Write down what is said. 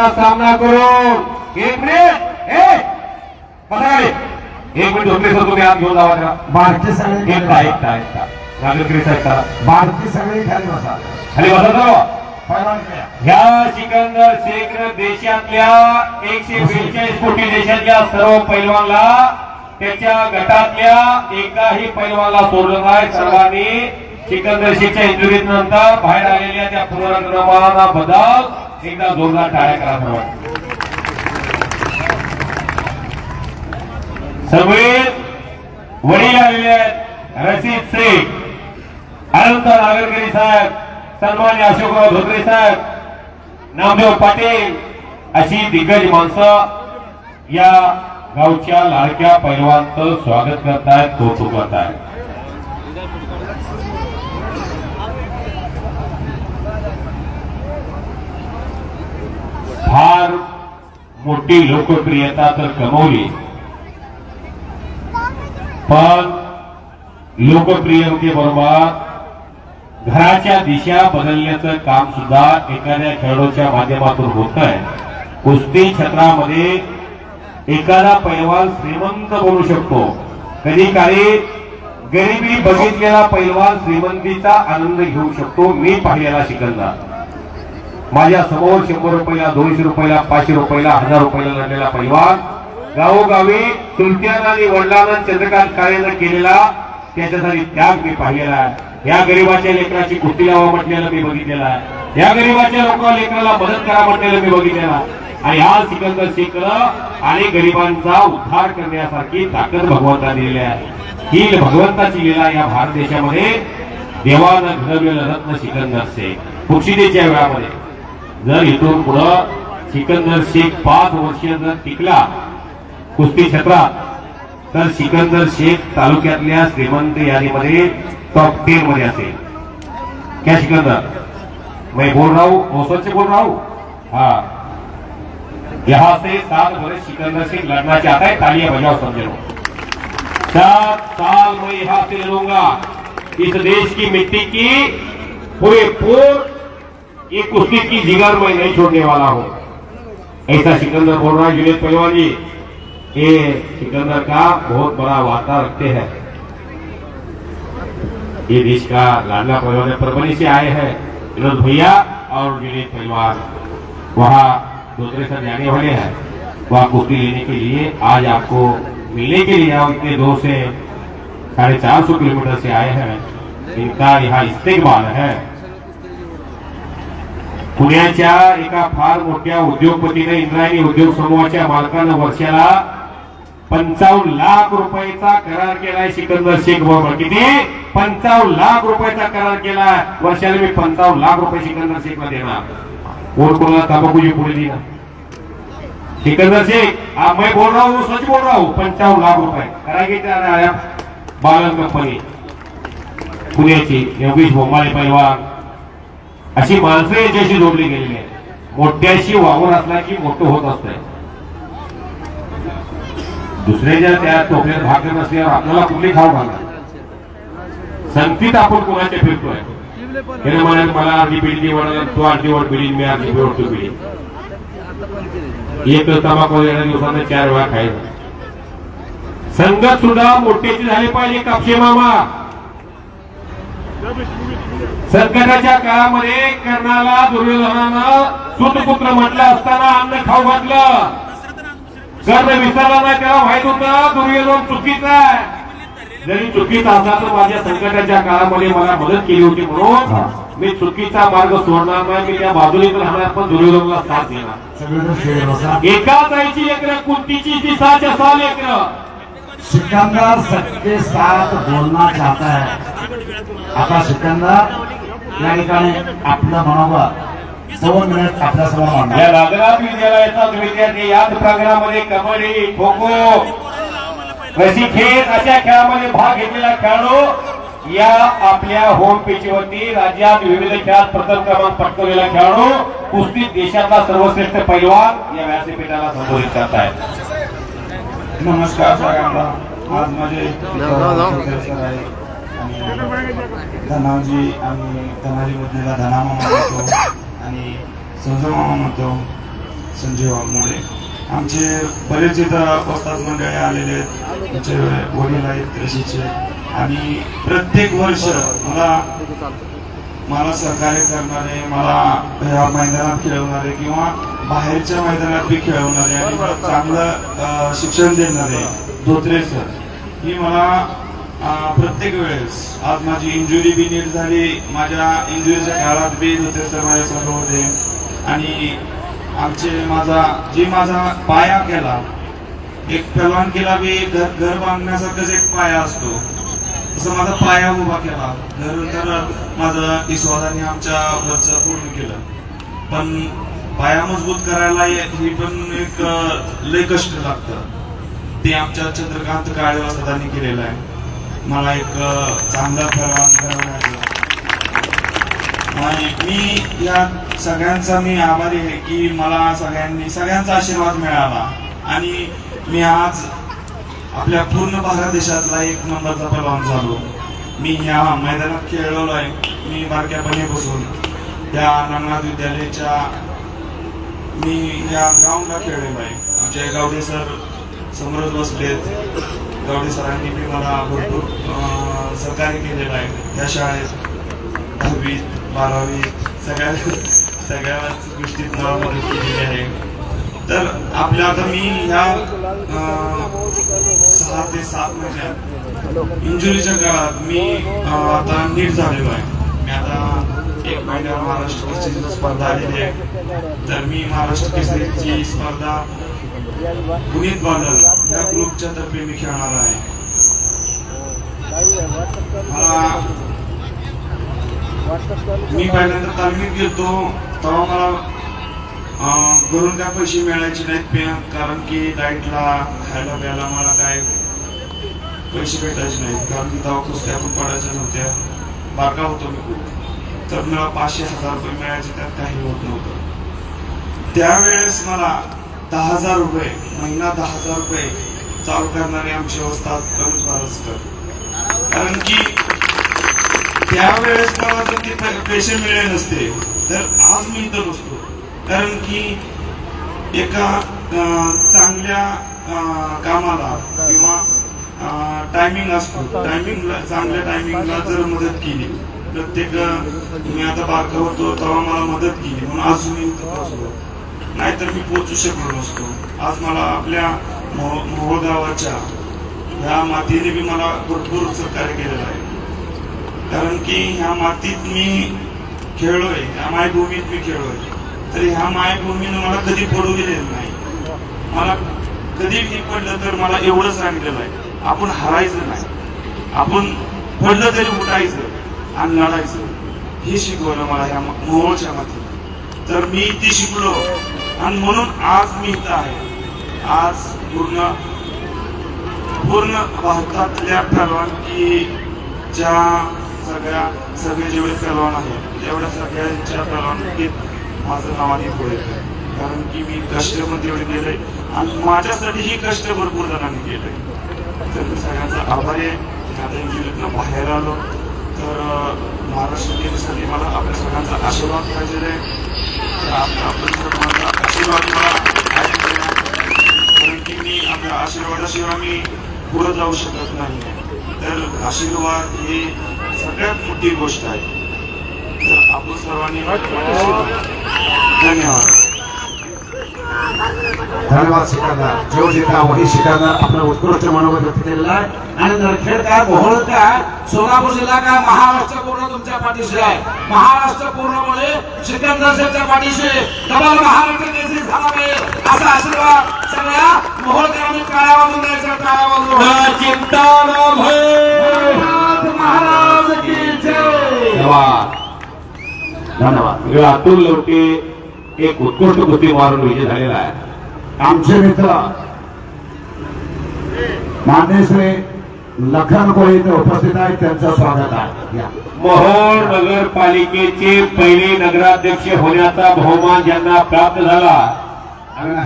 पराभवाचा सामना करून. एक मिनिट ए. एक सर तुम्ही आत घेऊन जावा सगळी एकटा एकटा एकटा नागरिक साहेब करा बारकी सगळी खाली बसा खाली बसा. ह्या सिकंदर देशातल्या एकशे बेचाळीस कोटी देशातल्या सर्व पैलवानला त्याच्या गटातल्या एकाही पैलवानला सोडलं नाही. सर्वांनी सिकंदर शेखच्या इंजुरीत नंतर बाहेर आलेल्या त्या पुनर्क्रमाना बदल एकदा जोरदार टाळ्या करा सर्वांनी सगळे वडील आलेले आहेत. रशीद शेख अनंत नागरकरी साहेब सन्मान्य अशोकराव धोत्रे साहेब नामदेव पाटील अशी दिग्गज माणसं या गावच्या लाडक्या पैलवांचं स्वागत करतायत कौतुक करतायत. फार मोठी लोकप्रियता तर कमवली. पण लोकप्रियतेबरोबर घराच्या दिशा बदलण्याचं काम सुद्धा एखाद्या खेळाडूच्या माध्यमातून होत आहे कुस्ती क्षेत्रामध्ये एखादा पैलवान श्रीमंत बनू शकतो. कधी काही गरिबी बघितलेला पैलवान श्रीमंतीचा आनंद घेऊ शकतो. मी पाहिलेला शिकंदा. माझ्यासमोर शंभर रुपयाला दोनशे रुपयाला पाचशे रुपयाला हजार रुपयाला लढलेला पैलवान गावोगावी चुलत्यानं आणि वडिलांना चंद्रकांत काळेनं केलेला त्याच्यासाठी त्याग मी पाहिलेला आहे. या गरीबाच्या लेकराची कुस्ती लावा म्हटलेलं मी बघितलेला आहे. या गरीबाच्या लोक लेकराला मदत करा म्हटलेलं मी बघितलेला आणि हा सिकंदर शेखनं आणि गरिबांचा उद्धार करण्यासारखी ताकद भगवंता दिलेली आहे. ही भगवंताची लीला या भारत देशामध्ये देवानं घडवलेलं रत्न सिकंदर शेख खुर्शिदेच्या वेळामध्ये. जर इथून पुढं सिकंदर शेख पाच वर्ष जर टिकला कुस्ती क्षेत्रात तर सिकंदर शेख तालुक्यातल्या श्रीमंत यादीमध्ये टॉप टेन मध्ये असेल. क्या सिकंदर? मैं बोल रहा हूँ वो सच बोल रहा हूँ? हाँ. यहाँ से साल वर्ष सिकंदर सिंह लड़ना चाहता है तालियां बजाओ समझ लो. सात साल मैं यहाँ से लड़ूंगा इस देश की मिट्टी की पूरे पूर ये कुश्ती की जिगर मैं नहीं छोड़ने वाला हूँ। ऐसा सिकंदर बोल रहा है जुनेद पहलवान जी ये सिकंदर का बहुत बड़ा वार्ता रखते हैं। ये देश का लाडला पहलवान है, से आए हैं विनोद भैया और जुनेद पहलवान। वहाँ दूसरे सर जाने वाले हैं। वहाँ कुश्ती लेने के लिए आज आपको मिलने के लिए हम इतने से साढ़े चार सौ किलोमीटर से आए हैं। इनका यहाँ इस्तेमाल है। पुण्याच्या एका फार मोठ्या उद्योगपतीने इंद्रायणी उद्योग समूहाच्या मालकानं वर्षाला पंचावन्न लाख रुपयाचा करार केलाय सिकंदर शेख बरोबर. किती? पंचावन्न लाख रुपयाचा करार केलाय. वर्षाला मी पंचावन्न लाख रुपये सिकंदर शेखला देणार. कोण कोणाला तंबाखूची पुढे देणार सिकंदर शेख हा मैं बोल रहा हूँ सच बोल रहा हूँ. पंचावन्न लाख रुपये. करायचे त्या बालन कंपनी. पुण्याची योगेश बोंबाळे पैलवान. अशी माणसं याच्याशी जोडली गेलेली आहेत. मोठ्याशी वावर असला की मोठं होत असतंय. दुसऱ्याच्या त्या टोपल्यात भाकर नसल्यावर आपल्याला कुठली खाऊ घालणार? संगतीत आपण कोणाच्या फिरतोय? त्याने म्हणाल मला अर्धी पिढी निवडला तू अर्धी वाट पिढी मी अर्धी निवड तू पिढी एक तंबाखू येण्या दिवसांना चार वेळा खायचं. संगत सुद्धा मोठ्याची झाली पाहिजे कापशे मामा. सरकारच्या काळामध्ये कर्णाला दुर्योधनानं सुतपुत्र म्हटलं असताना अन्न खाऊ घातलं. कर्ण विसरला नाही त्याला माहीत होतं दुर्योधन चुकीचा आहे. जरी चुकीचा असला तर माझ्या संकटाच्या काळामध्ये मला मदत केली होती म्हणून मी चुकीचा मार्ग सोडणार नाही मी त्या बाजूने राहणार पण दुर्योधनला साथ देणार. सगळीकडे खेळ बसा एका जायची लेकरं कुंतीची ती सहाच्या सहा लेकरं सिकंदर सबके साथ बोलना चाहता है आता सिकंदर या ठिकाणी आपलं मनोबत दोन मिनिट आपल्यासमोर मांडा या नागराज विद्यालयाचा विद्यार्थी. याच प्रकारामध्ये कबड्डी खो खो. रस्सीखेच अशा खेळामध्ये भाग घेतलेला खेळाडू या आपल्या होम पेचीवरती राज्यात विविध खेळात प्रथम क्रमांक पटकवलेला खेळाडू कुस्तीत देशातला सर्वश्रेष्ठ पैलवान या व्यासपीठाला संबोधित करतायत नमस्कार सगळ्यांना. आज माझे आणि धनावजी आणि धनाजी धनामामा म्हणतो आणि संजयमामा म्हणतो संजीव वाघमोडे आमचे बरेच इथं वस्ताद मंडळी आलेले आहेत. त्यांचे वडील आहेत रशीचे. आणि प्रत्येक वर्ष मला मला सहकार्य करणारे मला ह्या मैदानात खेळवणारे किंवा बाहेरच्या मैदानात बी खेळवणारे आणि मला चांगलं शिक्षण देणारे धोत्रे सर ही मला प्रत्येक वेळेस. आज माझी इंजुरी बी नीट झाली. माझ्या इंजुरीच्या काळात बी होते सर माझ्या संग होते. आणि आमचे माझा जे माझा पाया केला एक केला बी घर घर बांधण्यासारखाच एक पाया असतो. तसं माझा पाया उभा केला. घर तर माझं विश्वासाने आमच्या वरचं पूर्ण केलं. पण पाया मजबूत करायला ही पण एक लय कष्ट लागतं. ते आमच्या चंद्रकांत काळे वस्तादांनी केलेलं आहे. मला एक चांगला परवान घडवण्याचं आणि मी या सगळ्यांचा मी आभारी आहे की मला सगळ्यांनी सगळ्यांचा आशीर्वाद मिळाला. आणि मी आज आपल्या पूर्ण भारत देशातला एक नंबरचा पहलवान झालो. मी ह्या मैदानात खेळलेलो आहे. मी बारक्यापणे बसून त्या रंगनाथ विद्यालयाच्या मी या ग्राउंडला खेळलेलो आहे. आमचे गावडे सर समोरच बसलेत. गावडे सरांनी मी मला भरपूर सहकार्य केलेलं आहे. त्या शाळेत दहावीत बारावीत सगळ्या सगळ्याच गोष्टीत मला मदत केलेली आहे. तर आपल्या आता मी ह्या सहा ते सात महिन्यात इंजुरीच्या काळात मी आता नीट झालेलो आहे. मी आता एक महिन्यावर महाराष्ट्र केसरीची स्पर्धा आलेली आहे. तर मी महाराष्ट्र केसरीची स्पर्धा पुनीत बादल या ग्रुपच्या तर्फे मी खेळणार आहे. मी पहिल्यांदा तालमीत गेलतो तेव्हा मला अं, घरून काय पैसे मिळायचे नाहीत पे कारण की डाईटला खायला प्यायला मला काय पैसे भेटायचे नाहीत. कारण की तेव्हा कुस्त्या पण पडायच्या नव्हत्या. बाका होतो मी खूप. तर मला पाचशे हजार रुपये मिळायचे त्यात काही होत नव्हतं. त्यावेळेस मला दहा हजार रुपये महिना दहा हजार रुपये चालू करणारे आमचे वस्ताद रमेश बारसकर कारण की त्यावेळेस मला जर ते पैसे मिळाले नसते. तर आज मी इथं नसतो कारण की एका चांगल्या कामाला किंवा टायमिंग असतो. टायमिंगला चांगल्या टायमिंगला जर मदत केली प्रत्येक मी आता बारका होतो तेव्हा मला मदत केली. म्हणून आज मी इथं पोहोचलो नाहीतर मी पोचू शकलो नसतो. आज मला आपल्या मोहो मोहोळ गावाच्या ह्या मातीने बी मला भरपूर सहकार्य केलेलं आहे. कारण की ह्या मातीत मी खेळलोय ह्या मायभूमीत मी खेळलोय. तर ह्या मायभूमीनं मला कधी पडू दिलेलं नाही. मला कधी मी पडलं तर मला एवढं सांगितलेलं आहे आपण हरायचं नाही. आपण पडलं तरी उठायचं आणि लढायचं. हे शिकवलं मला ह्या मोहोळच्या मातीत तर मी ती शिकलो. आणि म्हणून आज मी इथं आहे. आज पूर्ण पूर्ण भारतातल्या परवानगीच्या सगळ्या सगळे जेवढे पहलवान आहेत तेवढ्या सगळ्यांच्या परवानगीत माझं नाव आणि पुढे कारण की मी कष्ट पण तेवढे केले आणि माझ्यासाठीही कष्ट भरपूर जणांनी केले तर मी सगळ्यांचा आभारी आहे. आता इंजिनियरनं बाहेर आलो. तर महाराष्ट्र केंद्रासाठी मला आपल्या सगळ्यांचा आशीर्वाद पाहिजे आहे. तर आपण सर्वांचा आशीर्वाद कारण की मी आपल्या आशीर्वादाशिवाय मी पुढे जाऊ शकत नाही तर आशीर्वाद हे सगळ्यात मोठी गोष्ट आहे. तर आपण सर्वांनी धन्यवाद. धन्यवाद सिकंदर जो जिंकला वही सिकंदर आपला उत्कृष्ट मनोबल व्यक्त केलेला आहे. आणि नरखेडकर मोहोळकर सोलापूर जिल्हा का महाराष्ट्र पूर्ण तुमच्या पाठीशी आहे. महाराष्ट्र पूर्णमुळे सिकंदर शेठच्या पाठीशी. डबल महाराष्ट्र केसरी झाला पाहिजे. असा आशीर्वाद सगळ्या मोहोळकरांनी काळ्या वाजून द्यायचा. काळ्या वाजून चिंता न भय. महाराज की जय. धन्यवाद. धन्यवाद. अतुल लवटे एक उत्कृष्ट कुस्ती विजय झालेला आहे. आमचे मित्र मान्यश्री लखन कोळी इथे उपस्थित आहेत त्यांचं स्वागत आहे. मोहोळ नगरपालिकेचे पहिले नगराध्यक्ष होण्याचा बहुमान ज्यांना प्राप्त झाला.